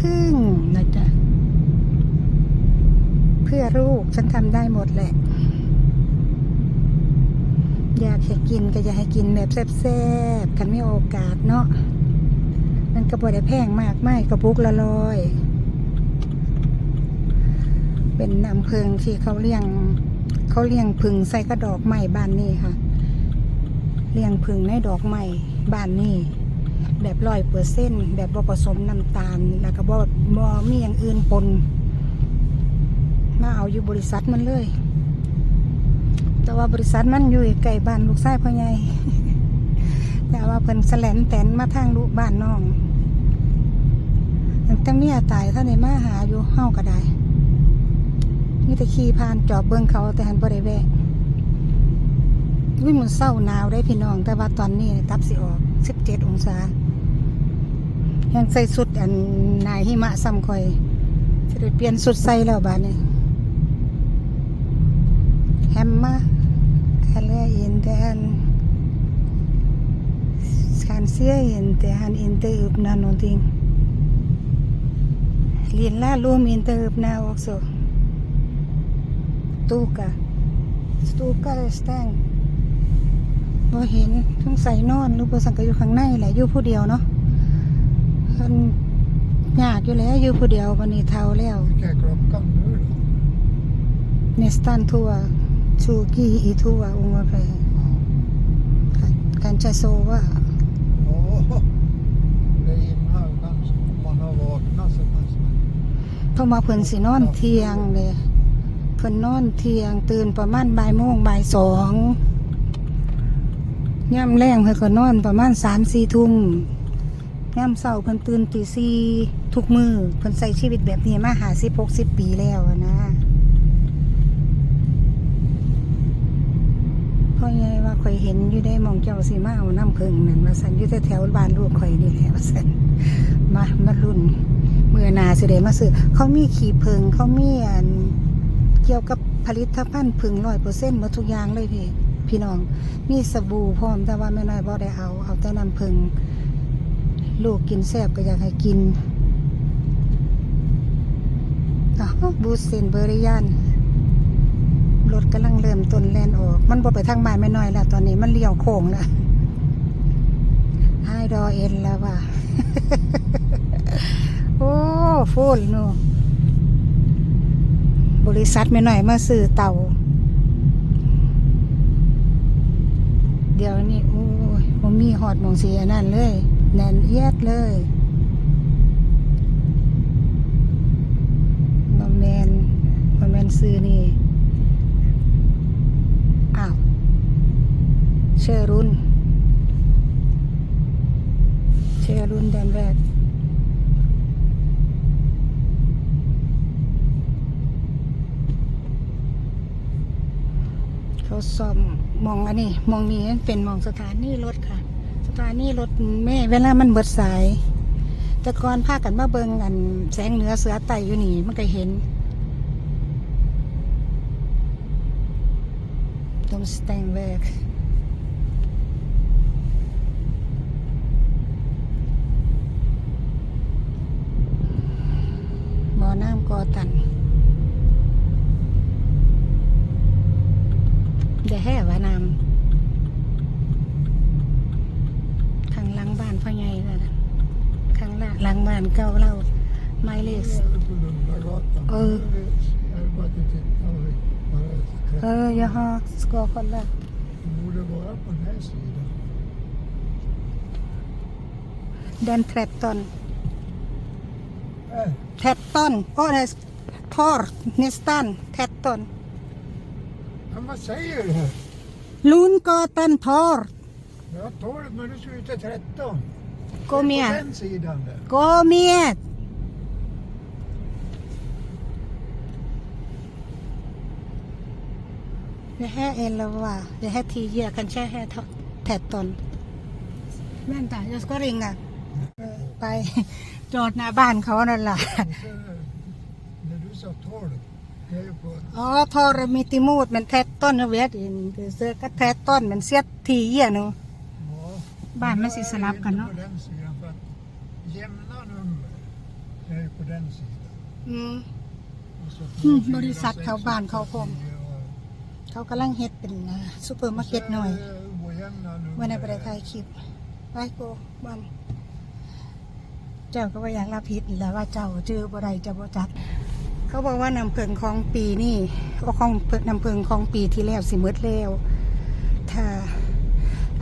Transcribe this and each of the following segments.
พึ่งนะจ๊ะ เพื่อลูกฉันทำได้หมดแหละ อยากให้กินก็อยากให้กินแบบแซ่บๆกันไม่โอกาสเนาะมันก็บ่ได้แพงมากไม่กระปุกละร้อย เป็นน้ำเพิงที่เขาเลี้ยง เขาเลี้ยงพึ่งใส่กระดอกไม้บ้านนี้ค่ะ เลี้ยงพึ่งในดอกไม้บ้านนี้ แบบร้อยเปอร์เซ็นแบบผสมน้ำตาล แล้วก็บ่บ่มีอย่างอื่นปน มาเอาอยู่บริษัทมันเลย แต่ว่าบริษัทมันอยู่ใกล้บ้านลูกชายพ่อใหญ่แต่ว่าเพิ่นแสลนแตนมาทางลูกบ้านน้องตั้งแต่เมียตายท่านในมาหาอยู่เฮาก็ได้นี่แต่ขี่ผ่านจอบเบิ่งเขาแต่หันบ่ได้แวะ อุ้ยมันเศร้าหนาวได้พี่น้อง แต่ว่าตอนนี้ตับสิออก17องศาแหงใส่สุดอันนายหิมะซ้ำคอยจะได้เปลี่ยนสุดใส่แล้วบ้านนี้แฮมมาอะไรอินเดนกานเสียอินเดนอินเตอร์อุปนานนติงลินล่าลูมอินเตอร์อุปนาออกโซตูกา Stuka är stängd. บ่เห็นสงสัยนอนหรือบ่สังก็อยู่ข้างในแหละอยู่ผู้เดียวเนาะมันยากอยู่แล้วอยู่ผู้เดียววันนี้เท่าแล้ว Vilka är klockan nu då? Nästan två, 20 i två ungefär. Kanske sova. Ja, det är innan kanske. Om man har vaknat så kanske man... เพราะว่าเพิ่นสินอนเที่ยงเลยเพิ่นนอนเที่ยงตื่นประมาณบ่ายโมงบ่ายสอง ย่ำแรงเพิ่นก็นอนประมาณสามสี่ทุ่มย่ำเช้าเพิ่นตื่นตีสี่ทุกมือเพิ่นใช้ชีวิตแบบนี้มาหาสิบหกสิบปีแล้วอะนะพ่อใหญ่ว่าข่อยเห็นอยู่ได้มองเจ้าสิมาเอาน้ำพึ่งนั่นว่าสันอยู่แถวบ้านลูกข่อยนี่แหละว่าสันมามารุ่นเมื่อนาสิได้มาซื้อเขามีขี่เพิงเขามีอันเกี่ยวกับผลิตภัณฑ์พึงร้อยเปอร์เซ็นต์หมดทุกอย่างเลยพี่ พี่น้อง มีสบู่พร้อมแต่ว่าไม่น้อยบ่ได้เอา เอาแต่น้ำพึงลูกกินแซ่บก็อยากให้กินบูสเซนเบอริยานรถกำลังเริ่มต้นแล่นออก มันบ่ไปทางบ้านไม่น้อยแล้วตอนนี้มันเลี้ยวโค้งแล้วให้ดอเอ็นแล้วว่ะโอ้ฟูลนูบริษัทไม่น่อยมาซื้อเตา ดี๋ยวนี้โอ้ยผมมีหอดมองเสีอันนั่นเลย แน่นเอียดเลยบอแมนบอแมนซื้อนี่อ้าวเชอรุนเชอรุนแดนแรกเขาซ่อม มองอันนี้มองนี้เป็นมองสถานีรถค่ะ สถานีรถแม่เวลามันเบิดสาย แต่ก่อนพากันมาเบิงกันแสงเหนือเสือไต่อยู่นี่มันก็เห็นตรงสแตงเวกบ่อน้ำกอตัน เดี๋ยวแห่ว่านำข้างหลังบ้านพ่อใหญ่นั่นน่ะข้างหลังหลังบ้านเก่าเราไม้เลข Lunda gatan. Ja. Jag vill bara inte titta. och bara เออ jag har ska kolla Det borde vara på den här sidan. den 13 Äh, 13 åh det är tor nästan 13 men vad säger du? Lundgatan tor Jag har 12 men du ska ut till 13. Kom Det är igen. På den sidan där. gå med det här är 11 det här 10 kanske här 13 vänta jag ska ringa เออไปจอดหน้าบ้านเขานั่นแหละ Och så, när du sa 12. Det är ju på... อ๋อทอร์มิติมูดมันแทตต้นนะเวทอินเสือก็แทตต้นมันเสียดทีเยี่ยหนึง Ja. บ้านมันสิสลับกัน Inte เนาะ På den sidan för att jämna nummer. Jag är på den sidan. อืม Och så Mm, fyra, borisatt sex, เขาบ้านเขา åtta, พร้อม tio och- เขากำลังเฮ็ดเป็นอ่าซูเปอร์มาร์เก็ตหน่อย Så, eh, gå igen här nu วันใน med- ประเทศไทยคลิปไปโกบอมเจ้าก็ว่าอยากรับผิดแล้วว่าเจ้าจื้อบ่ได้เจะบ่จัก เขาบอกว่าน้ำเพิงของปีนี่ว่าของเพิงน้ำเพิงของปีที่แล้วสิหมืดแล้ว ถ้า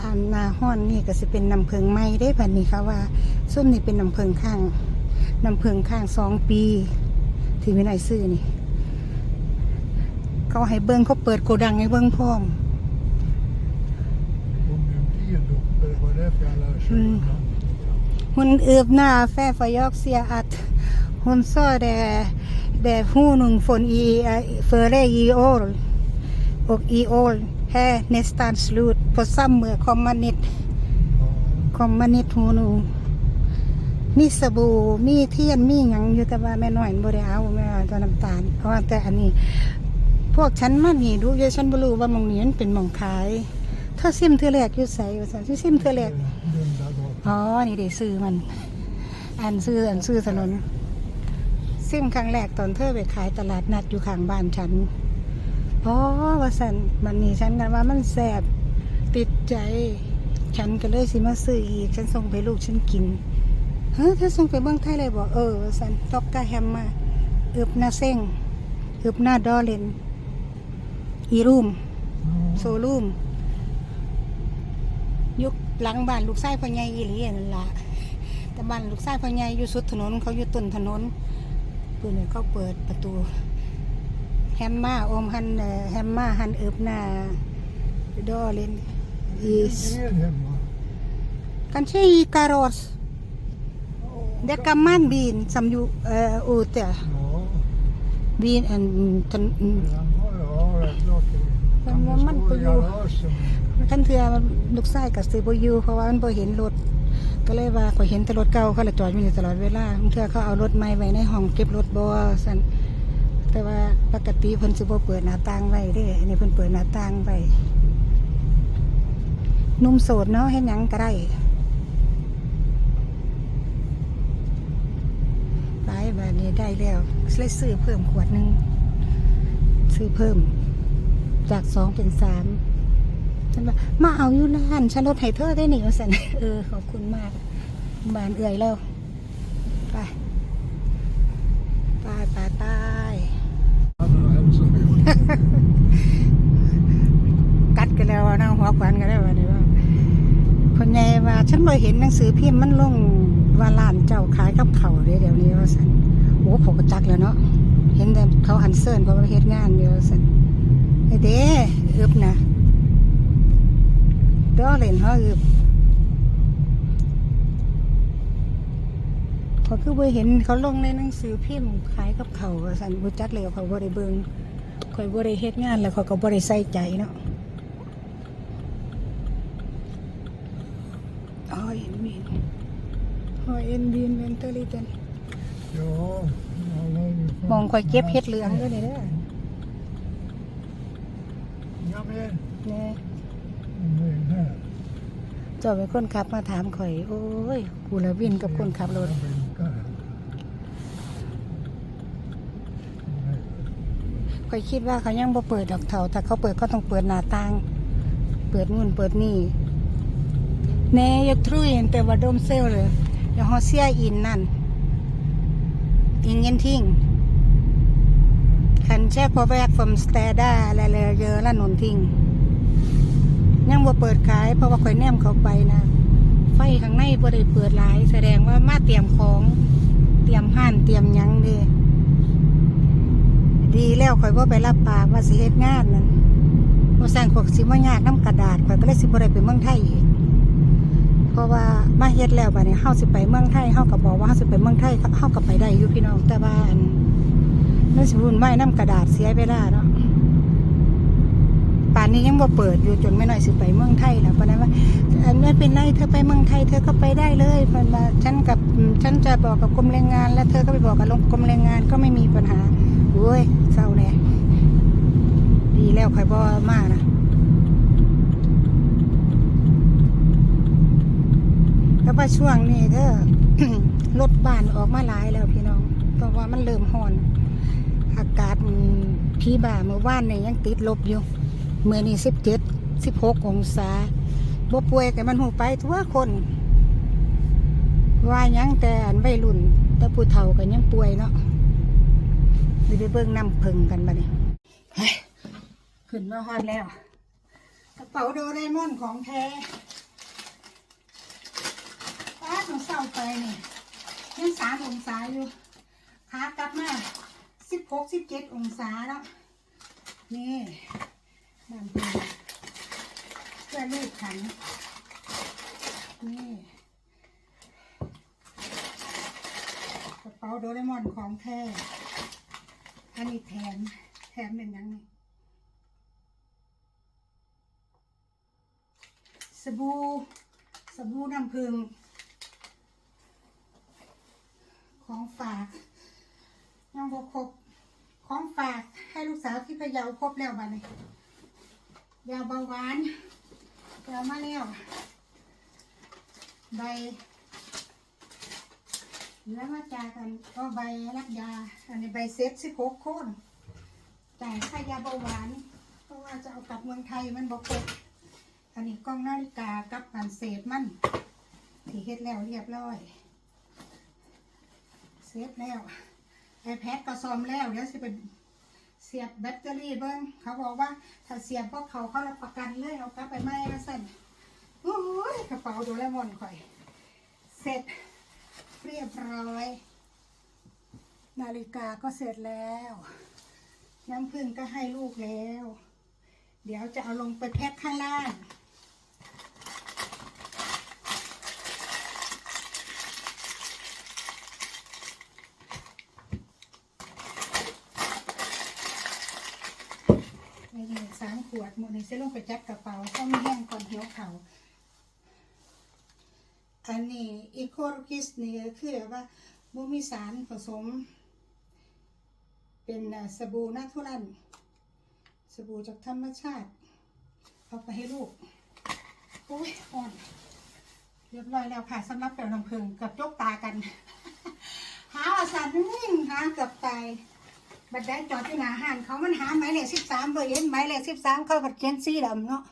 อ่านหนาห้อนนี่ก็สิเป็นน้ำเพิงใหม่ได้พันนี้ค่ะว่าส้มนี่เป็นน้ำเพิงข้างน้ำเพิงข้างสองปี ที่วินัยซื้อนี่เขาให้เบิ้งเขาเปิดโกดังให้เบิ้งพร้อม Hon är en tid uppe, det var därför jag lärde sig Mm. innan. Hon öppnar affär för jag ser att hon sa det, det honung från i, eh, före i år och i år här nästan slut på samma kommer nytt Ja. kommer nytt honung มีสบู่มีเทียนมีหยังอยู่แต่ว่าแม่น้อยบ่ได้เอาแม่ว่าตัวน้ำตาลเพราะว่าแต่อันนี้ พวกฉันมานี่ดูอยู่ฉันบ่รู้ว่าหมองนี้มันเป็นหมองขายเธอซิมเธอแรกอยู่ไสว่าซั่นสิซิมเธอแรก Lunda gatan. อ๋อนี่เดี๋ยวซื้อมัน อันซื้ออันซื้อถนน ซิมครั้งแรกตอนเธอไปขายตลาดนัดอยู่ข้างบ้านฉันอ๋อว่าสันมันนี่ฉันกันว่ามันแสบติดใจ ฉันก็เลยสิมาซื้ออีก ฉันส่งไปลูกฉันกินเฮ้ยเธอส่งไปเมืองไทยเลยบอกเออสันตอกกาแฮมมาอึบหน้าเส้งอึบหน้าดอเลนอีรูมโซลูมยุคหลังบ้านลูกชายพ่อใหญ่อีหลีนั่นล่ะแต่บ้านลูกชายพ่อใหญ่อยู่สุดถนนเขาอยู่ต้นถนน เพื่อนเขาเปิดประตู แฮมมาอมหันเอ่อแฮมมาหันเอิบหน้าดอเลนอีส Er hemma? kanske i karos det kan man bin som ju uh, ute Ja, bin en ten, den har jag. Ja, det är klart. det- Men Kan man det stå får i ju- garagen? ขั้นเทือลูกชายกับซื้อบ่อยู่เพราะว่ามันบ่เห็นรถ ก็เลยว่าก็เห็นแต่รถเก่าเขาลยจอดอยู่นี่ตลอดเวลาบางเทื่อเขาเอารถใหม่ไว้ในห้องเก็บรถบ่ซั่นแต่ว่าปกติเพิ่นสิบ่เปิดหน้าต่างไว้เด้อันนี้เพิ่นเปิดหน้าต่างไว้นุ่มโสดเนาะเฮ็ดหยังก็ได้ไปบัดนี้ได้แล้วเลยซื้อเพิ่มขวดหนึงซื้อเพิ่ม จากสองเป็นสาม ฉันว่ามาเอาอยู่ร้านฉันลดให้เธอได้หนิว่าสันเออขอบคุณมากบานเอื่อยแล้วไปไปไปไป Han har hälsat mig. กัดกันแล้วนะหัวขวัญกันแล้วันนี้ว่าคนใหญ่ว่า ฉันบ่เห็นหนังสือพิมพ์มันลงว่าร้านเจ้าขายกับเขาเด้เดี๋ยวนี้ว่าสันโอ้ผมก็จักแล้วเนาะเห็นแต่เขาอันเซิร์นเพราะว่าเฮ็ดงานอยู่ว่าสันไอเด้อึบนะ ดอเล่นเขาอึบเขาคือบ่เห็นเขาลงในหนังสือพิมพ์ขายกับเขาวว่าสันบ่จักเลยเขาบ่ได้เบิ่งข่อยบ่ได้เฮ็ดงานแล้วเขาก็บ่ได้ใส่ใจเนาะอ๋อเอ็นบินอ๋อเอ็นบินเวนเตอร์ลิเตน Ja, alla är ju fan- มองข่อยเก็บเฮ็ดเหลืองด้วยนี่เด้อ Ja, men นี่ det är här. เจ้าเป็นคนขับมาถามข่อย โอ้ยกูละวินกับคนขับรถข่อยคิดว่าเขายังบ่เปิดดอกเถาแต่เขาเปิดก็ต้องเปิดหน้าต่าง เปิดนู่นเปิดนี่เนยยกทรุ่ยแต่ว่าดมเซลเลยเดี๋ยวฮอเซียอินนั่นอินเงินทิ้งคันแช่พอแวดฟอมสเตด้าอะไรเลยเยอะละนนทิ้ง ยังบ่เปิดขายเพราะว่าข่อยแนมเขาไปนะ ไฟข้างในบ่ได้เปิดหลาย แสดงว่ามาเตรียมของ เตรียมห้านเตรียมยังเด้ดีแล้วข่อยบ่ไปรับปากว่าสิเฮ็ดงานนั่นบ่สั่งข่อยสิมายากน้ำกระดาษข่อยก็เลยสิบ่ได้ไปเมืองไทยอีกเพราะว่ามาเฮ็ดแล้วบัดนี้เฮาสิไปเมืองไทยเฮาก็บอกว่าเฮาสิไปเมืองไทยเฮาก็ไปได้อยู่พี่น้องแต่ว่าอันนั่นสิวุ่นวายน้ำกระดาษเสียเวลาเนาะ นี้ยังบ่เปิดอยู่จนไม่น้อยสิไปเมืองไทยแล้วปานนั้นว่าไม่เป็นไรเธอไปเมืองไทย เธอก็ไปได้เลยเพิ่นว่าฉันกับฉันจะบอกกับกรมแรงงาน แล้วเธอก็ไปบอกกับกรมแรงงานก็ไม่มีปัญหาโอ้ยเศร้าแน่ดีแล้วข่อยบ่มากนะแต่ว่าช่วงนี้เด้อรถบ้านออกมาหลายแล้วพี่น้อง เพราะว่ามันเริ่มร้อน อากาศพีบ่าเมื่อวานนี่ยังติดลบอยู่ เมื่อนี่สิบเจ็ดสิบหกองศาบ่ป่วยแต่มันหูไปทั่วคนว่ายังแต่อันวัยรุ่น แต่ผู้เฒ่ากันยังป่วยเนาะดีไปเบิ่งน้ำผึ้งกันบัดนี้เฮ้ยขึ้นมาฮอดแล้ว กระเป๋าโดเรมอนของแท้ป้าของเศร้าไปนี่ยังสามองศาอยู่ขากลับมาสิบหกสิบเจ็ดองศาแล้วนี่ น้ำผึ้งเพื่อลูกขัน นี่กระเป๋าโดเรมอนของแท้อันนี้แถม แถมเป็นยังไงสบู่สบู่น้ำผึ้งของฝากยังบครบของฝากให้ลูกสาวที่พะเยาครบแล้วบ้านี้ ยาเบาหวานยามาแล้วใบแล้วมาจากกันก็ใบรับยา อันนี้ใบเซ็ตสิบหกโคนจ่ายค่ายาเบาหวานเพราะว่าจะเอากลับเมืองไทยมันบอกครบอันนี้กล้องนาฬิกากับอันเศษมันที่เฮ็ดแล้วเรียบร้อย เซฟแล้ว iPad ก็ซ่อมแล้วเดี๋ยวสิเป็นเสียบแบตเตอรี่เบิ้งเขาบอกว่าถ้าเสียบพวกเขาเขารับประกันเลยเอากลับไปไม่มาเสั่นโอ้ยกระเป๋าโดเรมอนข่อย เสร็จเรียบร้อย นาฬิกาก็เสร็จแล้ว น้ำพึ่งก็ให้ลูกแล้ว เดี๋ยวจะเอาลงไปแพ็คข้างล่าง นี่นี่สา มขวดหมดนี่เส้ลงไปจัดกระเป๋าต้องมีแห้งก่อนเหี่ยวเขาอันนี้อีโคโรกิสนี่ก็คือว่าบ่มีสารผสม เป็นสบู่นาทุรันสบู่จากธรรมชาติ เอาไปให้ลูกโอ้ยอ่อนเรียบร้อยแล้วค่ะสำหรับเปี่ยวน้ำผึ้งกับจกตากัน หาว่าสันนิ่งหาเกือบตาย บัดได้จอดที่หน้าห้านเขามันหาหมายเลขสิบสามเบอร์เอ็นหมายเลขสิบสามเขาผัดเขียนสีดำเนาะ